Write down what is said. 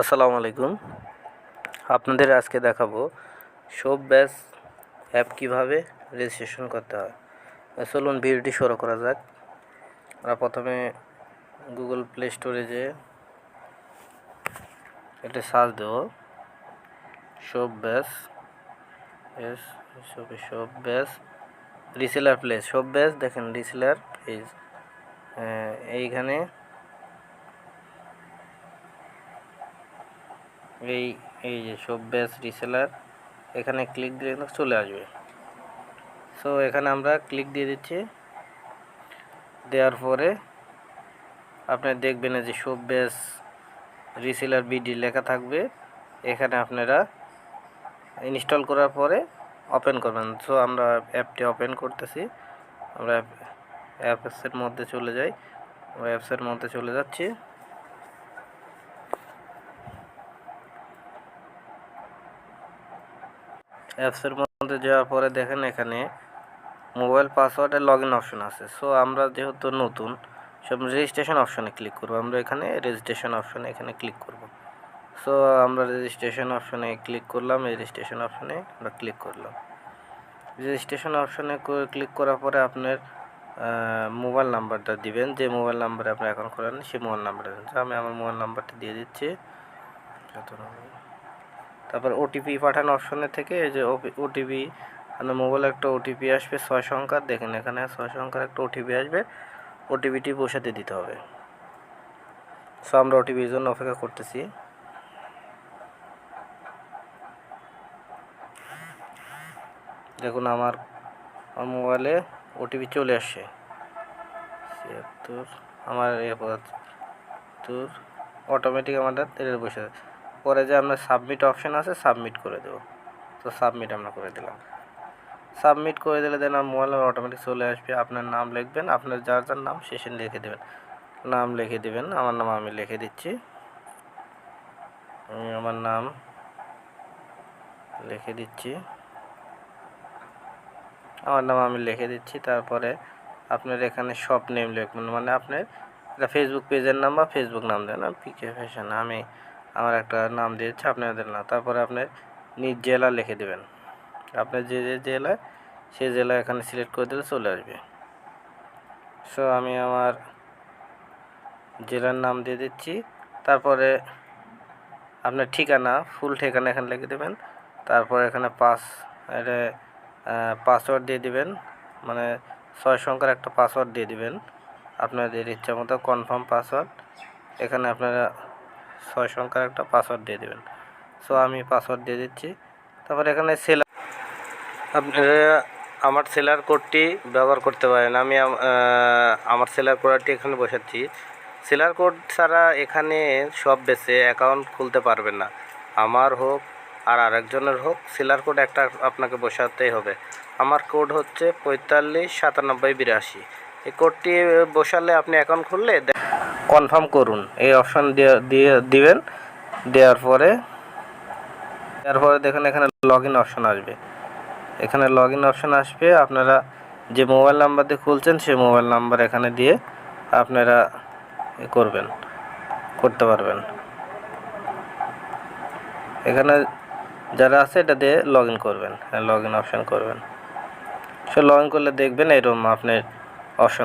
আসসালামু আলাইকুম। আপনাদের আজকে দেখাবো সব ব্যাস অ্যাপ কীভাবে রেজিস্ট্রেশন করতে হয়। চলুন ভিডিওটি শুরু করা যাক। আমরা প্রথমে গুগল প্লে স্টোরে যে এটা সার্চ দেব। সব ব্যাস এস সব ব্যাস রিসেলার প্লেস সব ব্যাস দেখেন রিসেলার পেজ এইখানে এই এই যে সব ব্যাস রিসেলার এখানে ক্লিক দিলে চলে আসবে। সো এখানে আমরা ক্লিক দিয়ে দিচ্ছি। দেওয়ার পরে আপনি দেখবেন যে সব ব্যাস রিসেলার বিডি লেখা থাকবে। এখানে আপনারা ইনস্টল করার পরে ওপেন করবেন। সো আমরা অ্যাপটি ওপেন করতেছি। আমরা অ্যাপসের মধ্যে চলে যাই। অ্যাপসের মধ্যে চলে যাচ্ছি। অ্যাপসের মধ্যে যাওয়ার পরে দেখেন এখানে মোবাইল পাসওয়ার্ডের লগ ইন অপশন আছে। সো আমরা যেহেতু নতুন সব রেজিস্ট্রেশন অপশনে ক্লিক করব। আমরা এখানে রেজিস্ট্রেশন অপশনে এখানে ক্লিক করব। সো আমরা রেজিস্ট্রেশন অপশনে ক্লিক করলাম রেজিস্ট্রেশন অপশনে আমরা ক্লিক করলাম। রেজিস্ট্রেশন অপশনে ক্লিক করার পরে আপনার মোবাইল নাম্বারটা দিবেন। যে মোবাইল নাম্বারে আপনি এখন করেন সেই মোবাইল নাম্বারটা দেন। আমি আমার মোবাইল নাম্বারটা দিয়ে দিচ্ছি। তারপর ওটিপি পাঠানো অপশনে থেকে এই যে ওটিপি আপনার মোবাইলে একটা ওটিপি আসবে, ছয় সংখ্যার, দেখেন এখানে ছয় সংখ্যার একটা ওটিপি আসবে ওটিপিটি বসাতে দিতে হবে। সো আমরা ওটিপির জন্য অপেক্ষা করতেছি। দেখুন, আমার আমার মোবাইলে ওটিপি চলে আসছে। আমার তোর অটোমেটিক আমাদের তেলের বসে পরে যে আমরা সাবমিট অপশান আছে সাবমিট করে দেবো। তো সাবমিট আমরা করে দিলাম। সাবমিট করে দিলে দেন আমার মোবাইল অটোমেটিক চলে আসবে। আপনার নাম লিখবেন, আপনার যার যার নাম শেষে লিখে দেবেন। নাম লিখে দেবেন, আমার নাম আমি লিখে দিচ্ছি। আমি আমার নাম লিখে দিচ্ছি। আমার নাম আমি লিখে দিচ্ছি, তারপরে আপনার এখানে সব নেম লিখবেন। মানে আপনার ফেসবুক পেজের নাম বা ফেসবুক নাম দেন পিকে ফ্যাশন আমি আমার একটা নাম দিয়েছি আপনাদের না। তারপরে আপনি নিজ জেলা লিখে দেবেন। আপনার যে যে জেলায়, সে জেলা এখানে সিলেক্ট করে দিলে চলে আসবে। সো আমি আমার জেলার নাম দিয়ে দিচ্ছি। তারপরে আপনার ঠিকানা ফুল ঠিকানা এখানে লিখে দেবেন। তারপর এখানে পাস, এটা পাসওয়ার্ড দিয়ে দিবেন। মানে ছয় সংখ্যার একটা পাসওয়ার্ড দিয়ে দিবেন। আপনাদের ইচ্ছা মতো কনফার্ম পাসওয়ার্ড এখানে আপনারা ছয় সংখ্যার একটা পাসওয়ার্ড দিয়ে দেবেন। সো আমি পাসওয়ার্ড দিয়ে দিচ্ছি। তারপর এখানে সেলার আপনারা আমার সেলার কোডটি ব্যবহার করতে পারেন। আমি আমার সেলার কোডটি এখানে বসাচ্ছি। সেলার কোড ছাড়া এখানে সব বেছে অ্যাকাউন্ট খুলতে পারবেন না। আমার হোক আর আরেকজনের হোক সেলার কোড একটা আপনাকে বসাতেই হবে। আমার কোড হচ্ছে পঁয়তাল্লিশ সাতানব্বই বিরাশি। এই কোডটি বসালে আপনি অ্যাকাউন্ট খুললে কনফার্ম করুন। এই অপশান দিয়ে দিয়ে দিবেন। দেওয়ার পরে দেওয়ার পরে দেখেন এখানে লগ ইন অপশান আসবে। এখানে লগ ইন অপশান আসবে। আপনারা যে মোবাইল নাম্বার দিয়ে খুলছেন, সেই মোবাইল নাম্বার এখানে দিয়ে আপনারা করবেন, করতে পারবেন। এখানে যারা আছে, এটা দিয়ে লগ ইন করবেন। লগ ইন অপশান করবেন। সে লগ ইন করলে দেখবেন এরকম আপনার অপশান